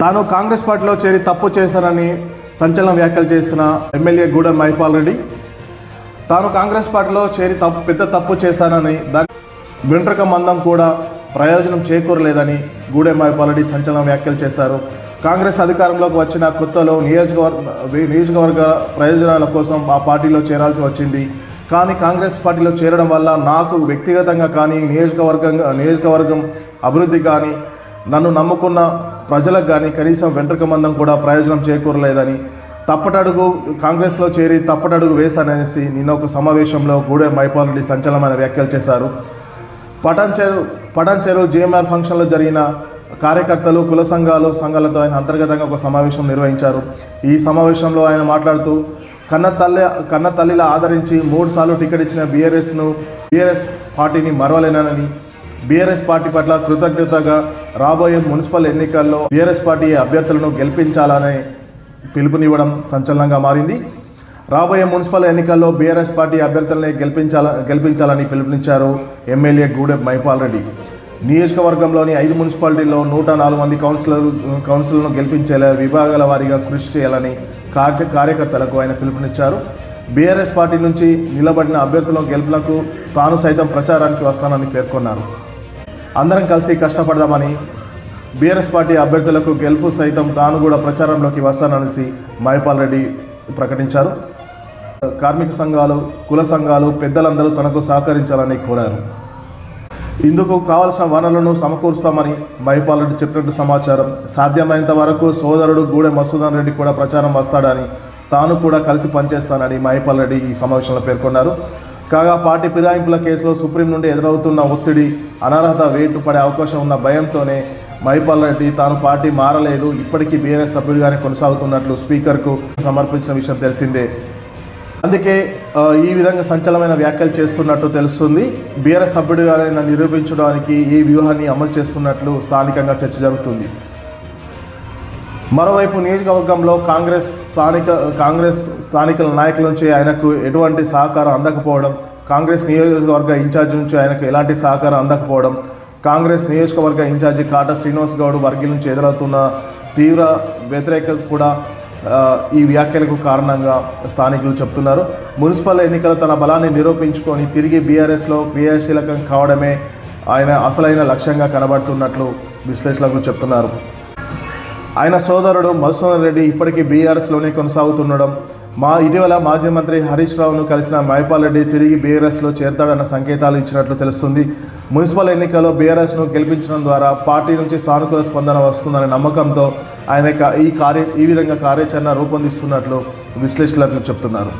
తాను కాంగ్రెస్ పార్టీలో చేరి తప్పు చేశానని సంచలన వ్యాఖ్యలు చేసిన ఎమ్మెల్యే గూడెం మహిపాల్ రెడ్డి తాను కాంగ్రెస్ పార్టీలో చేరి తప్పు పెద్ద తప్పు చేశానని దాని వెంట్రక మందం కూడా ప్రయోజనం చేకూరలేదని గూడెం మహిపాల్ రెడ్డి సంచలన వ్యాఖ్యలు చేశారు. కాంగ్రెస్ అధికారంలోకి వచ్చిన కొత్తలో నియోజకవర్గ నియోజకవర్గ ప్రయోజనాల కోసం ఆ పార్టీలో చేరాల్సి వచ్చింది. కానీ కాంగ్రెస్ పార్టీలో చేరడం వల్ల నాకు వ్యక్తిగతంగా కానీ నియోజకవర్గంగా నియోజకవర్గం అభివృద్ధి కానీ నన్ను నమ్ముకున్న ప్రజలకు కానీ కనీసం వెంట్రుక మందం కూడా ప్రయోజనం చేకూరలేదని తప్పటడుగు కాంగ్రెస్లో చేరి తప్పటడుగు వేశాననేసి నిన్న ఒక సమావేశంలో గూడే మైపాలరెడ్డి సంచలనమైన వ్యాఖ్యలు చేశారు. పటాన్ చెరు పటాన్ చెరువు జిఎంఆర్ ఫంక్షన్లో జరిగిన కార్యకర్తలు కుల సంఘాలు సంఘాలతో ఆయన అంతర్గతంగా ఒక సమావేశం నిర్వహించారు. ఈ సమావేశంలో ఆయన మాట్లాడుతూ కన్న తల్లి కన్న తల్లిలా ఆదరించి మూడు సార్లు టికెట్ ఇచ్చిన బీఆర్ఎస్ను బీఆర్ఎస్ పార్టీని మరవలేనని బీఆర్ఎస్ పార్టీ పట్ల కృతజ్ఞతగా రాబోయే మున్సిపల్ ఎన్నికల్లో బీఆర్ఎస్ పార్టీ అభ్యర్థులను గెలిపించాలనే పిలుపునివ్వడం సంచలనంగా మారింది. రాబోయే మున్సిపల్ ఎన్నికల్లో బీఆర్ఎస్ పార్టీ అభ్యర్థులనే గెలిపించాల గెలిపించాలని పిలుపునిచ్చారు ఎమ్మెల్యే గూడెం మైపాల్ రెడ్డి. నియోజకవర్గంలోని ఐదు మున్సిపాలిటీల్లో నూట నాలుగు మంది కౌన్సిలర్ కౌన్సిల్ను గెలిపించేలా విభాగాల వారీగా కృషి చేయాలని కార్య కార్యకర్తలకు ఆయన పిలుపునిచ్చారు. బీఆర్ఎస్ పార్టీ నుంచి నిలబడిన అభ్యర్థుల గెలుపులకు తాను సైతం ప్రచారానికి వస్తానని పేర్కొన్నారు. అందరం కలిసి కష్టపడదామని బీఆర్ఎస్ పార్టీ అభ్యర్థులకు గెలుపు సైతం తాను కూడా ప్రచారంలోకి వస్తాననేసి మైపాల్ రెడ్డి ప్రకటించారు. కార్మిక సంఘాలు కుల సంఘాలు పెద్దలందరూ తనకు సహకరించాలని కోరారు. ఇందుకు కావలసిన వనరులను సమకూరుస్తామని మైపాల్ రెడ్డి చెప్పినట్టు సమాచారం. సాధ్యమైనంత వరకు సోదరుడు గూడె మసూదన్ రెడ్డి కూడా ప్రచారం వస్తాడని తాను కూడా కలిసి పనిచేస్తానని మైపాల్ రెడ్డి ఈ సమావేశంలో పేర్కొన్నారు. కాగా పార్టీ ఫిరాయింపుల కేసులో సుప్రీం నుండి ఎదురవుతున్న ఒత్తిడి అనర్హత వేటు పడే అవకాశం ఉన్న భయంతోనే మహిపాల్ రెడ్డి తాను పార్టీ మారలేదు. ఇప్పటికీ బీఆర్ఎస్ సభ్యుడిగానే కొనసాగుతున్నట్లు స్పీకర్కు సమర్పించిన విషయం తెలిసిందే. అందుకే ఈ విధంగా సంచలనమైన వ్యాఖ్యలు చేస్తున్నట్టు తెలుస్తుంది. బీఆర్ఎస్ సభ్యుడిగానే నిరూపించడానికి ఈ వ్యూహాన్ని అమలు చేస్తున్నట్లు స్థానికంగా చర్చ జరుగుతుంది. మరోవైపు నియోజకవర్గంలో కాంగ్రెస్ స్థానిక కాంగ్రెస్ స్థానికుల నాయకుల నుంచి ఆయనకు ఎటువంటి సహకారం అందకపోవడం కాంగ్రెస్ నియోజకవర్గ ఇన్ఛార్జి నుంచి ఆయనకు ఎలాంటి సహకారం అందకపోవడం కాంగ్రెస్ నియోజకవర్గ ఇన్ఛార్జి కాట శ్రీనివాస్ గౌడ్ వర్గీ నుంచి ఎదురవుతున్న తీవ్ర వ్యతిరేకత కూడా ఈ వ్యాఖ్యలకు కారణంగా స్థానికులు చెప్తున్నారు. మున్సిపల్ ఎన్నికలు తన బలాన్ని నిరూపించుకొని తిరిగి బీఆర్ఎస్లో క్రియాశీలకం కావడమే ఆయన అసలైన లక్ష్యంగా కనబడుతున్నట్లు విశ్లేషకులు చెప్తున్నారు. ఆయన సోదరుడు మధుసూదన్ రెడ్డి ఇప్పటికీ బీఆర్ఎస్లోనే కొనసాగుతుండడం మా ఇటీవల మాజీ మంత్రి హరీష్ రావును కలిసిన మహిపాల్ రెడ్డి తిరిగి బీఆర్ఎస్లో చేరతాడన్న సంకేతాలు ఇచ్చినట్లు తెలుస్తుంది. మున్సిపల్ ఎన్నికల్లో బీఆర్ఎస్ను గెలిపించడం ద్వారా పార్టీ నుంచి సానుకూల స్పందన వస్తుందనే నమ్మకంతో ఆయన ఈ కార్య ఈ విధంగా కార్యాచరణ రూపొందిస్తున్నట్లు విశ్లేషకులు చెప్తున్నారు.